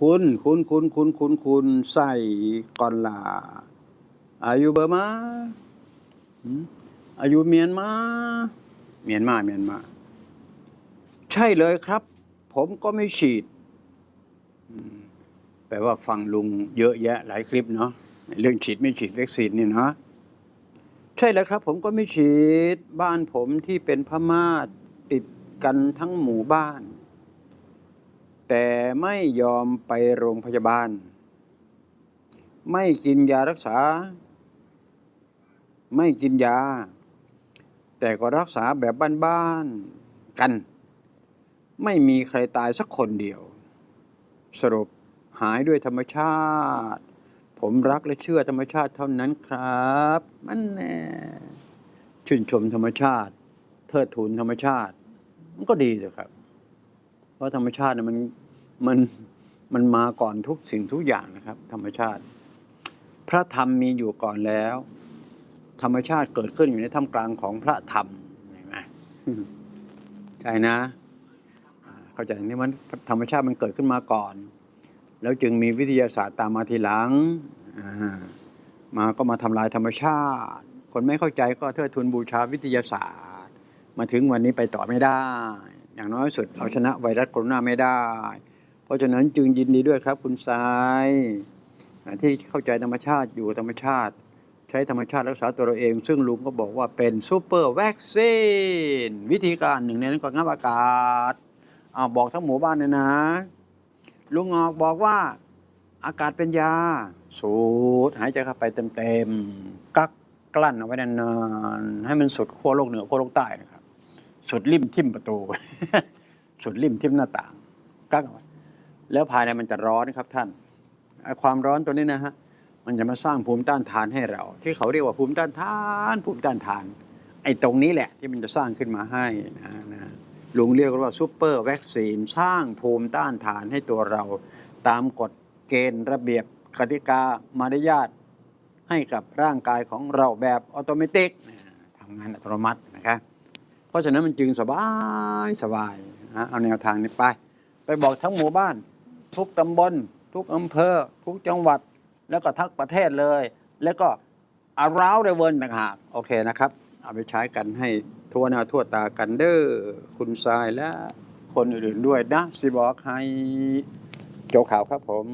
คุณคุณคุณคุณคุณคุณใส่ก่อนลาอายุเบอร์มาอายุเมียนมาเมียนมาเมียนมา ใช่เลยครับ ผมก็ไม่ฉีดแปลว่าฟังลุงเยอะแยะหลายคลิปเนาะเรื่องฉีดไม่ฉีดวัคซีนนี่เนาะใช่แล้วครับ ผมก็ไม่ฉีดบ้านผมที่เป็นพม่าติดกันทั้งหมู่บ้าน แต่ไม่ยอมไปโรงพยาบาล ไม่กินยารักษา ไม่กินยา แต่ก็รักษาแบบบ้านๆกัน ไม่มีใครตายสักคนเดียว สรุปหายด้วยธรรมชาติ ผมรักและเชื่อธรรมชาติเท่านั้นครับ มันแน่ชื่นชมธรรมชาติ เทิดทูนธรรมชาติ มันก็ดีสิครับ เพราะธรรมชาติเนี่ยมัน มันมันมาก่อนทุกสิ่งทุกอย่างนะครับ ธรรมชาติ พระธรรมมีอยู่ก่อนแล้ว ธรรมชาติเกิดขึ้นอยู่ในท่ามกลางของพระธรรมเห็นไหมใช่นะเข้าใจนี่มันธรรมชาติมันเกิดขึ้นมาก่อน แล้วจึงมีวิทยาศาสตร์ตามมาทีหลังมาก็มาทำลายธรรมชาติ คนไม่เข้าใจก็เทิดทูนบูชาวิทยาศาสตร์ มาถึงวันนี้ไปต่อไม่ได้ อย่างน้อยสุดเอาชนะไวรัสโคโรนาไม่ได้ ราะฉะนั้นจึงยินดีด้วยครับคุณทรายที่เข้าใจธรรมชาติอยู่ธรรมชาติ ใช้ธรรมชาติรักษาตัวเราเอง ซึ่งลุงก็บอกว่าเป็นซูเปอร์วัคซีนวิธีการหนึ่งในนั้นก็งับอากาศเอาบอกทั้งหมู่บ้านเลยนะ ลุงออกบอกว่าอากาศเป็นยา สูดหายใจเข้าไปเต็มๆกักกลั้นเอาไว้นานๆให้มันสุดขั้วโลกเหนือขั้วโลกใต้นะครับ สุดริมทิ่มประตู สุดริมทิ่มหน้าต่างกักเอาไว้ แล้วภายในมันจะร้อนครับท่าน ความร้อนตัวนี้นะฮะมันจะมาสร้างภูมิต้านทานให้เรา ที่เขาเรียกว่าภูมิต้านทาน ภูมิต้านทาน ไอ้ตรงนี้แหละที่มันจะสร้างขึ้นมาให้นะนะลุงเรียกว่าซูเปอร์วัคซีนสร้างภูมิต้านทานให้ตัวเรา ตามกฎเกณฑ์ระเบียบกติกามารยาทให้กับร่างกายของเราแบบออโตเมติกทำงานอัตโนมัตินะครับเพราะฉะนั้นมันจึงสบายสบายนะเอาแนวทางนี้ไป ไปบอกทั้งหมู่บ้าน ทุกตำบล ทุกอำเภอ ทุกจังหวัด แล้วก็ทั้งประเทศเลย แล้วก็อาราวเรเวิร์ต่างหากโอเคนะครับ เอาไปใช้กันให้ทั่วหน้าทั่วตากันเด้อคุณทรายและคนอื่นๆด้วยนะสิบอกให้โจข่าวครับผม